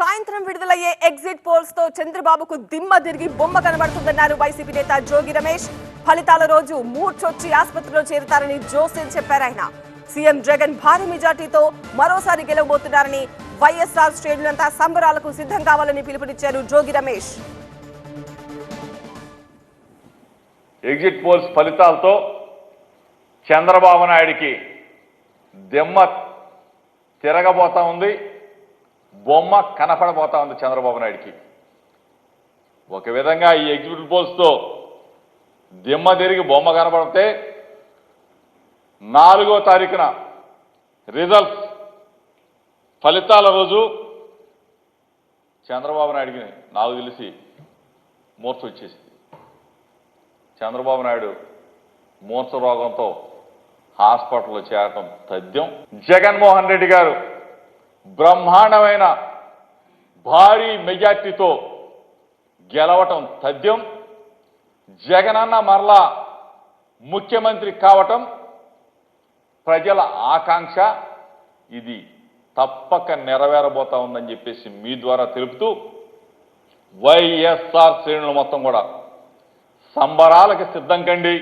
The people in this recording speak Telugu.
సాయంత్రం విడుదలయ్యే ఎగ్జిట్ పోల్స్తో చంద్రబాబుకు దిమ్మ తిరిగి బొమ్మ కనబడుతుందన్నారు వైసీపీ నేత జోగి రమేష్. ఫలితాల రోజు మూర్చొచ్చి ఆసుపత్రిలో చేరుతారని జోసెన్ చెప్పారు ఆయన. సీఎం జగన్ భారీ మెజార్టీతో మరోసారి గెలవబోతున్నారని వైఎస్ఆర్ శ్రేణులంతా సంబరాలకు సిద్ధం కావాలని పిలుపునిచ్చారు జోగి రమేష్. ఎగ్జిట్ పోల్స్ ఫలితాలతో చంద్రబాబు నాయుడికి దిమ్మ తిరగబోతా ఉంది. బొమ్మ కనపడబోతా ఉంది చంద్రబాబు నాయుడికి. ఒక విధంగా ఈ ఎగ్జిట్ పోల్స్తో దిమ్మ తిరిగి బొమ్మ కనపడితే నాలుగో తారీఖున రిజల్ట్స్ ఫలితాల రోజు చంద్రబాబు నాయుడికి నాకు తెలిసి మూర్చ వచ్చేసింది. చంద్రబాబు నాయుడు మూర్చ రోగంతో హాస్పిటల్లో చేరటం తథ్యం. జగన్మోహన్ రెడ్డి గారు బ్రహ్మాండమైన భారీ మెజార్టీతో గెలవటం తథ్యం జగనన్న మరలా ముఖ్యమంత్రి కావటం ప్రజల ఆకాంక్ష. ఇది తప్పక నెరవేరబోతా ఉందని చెప్పేసి మీ ద్వారా తెలుపుతూ వైఎస్ఆర్ శ్రేణులు మొత్తం కూడా సంబరాలకు సిద్ధం కండి.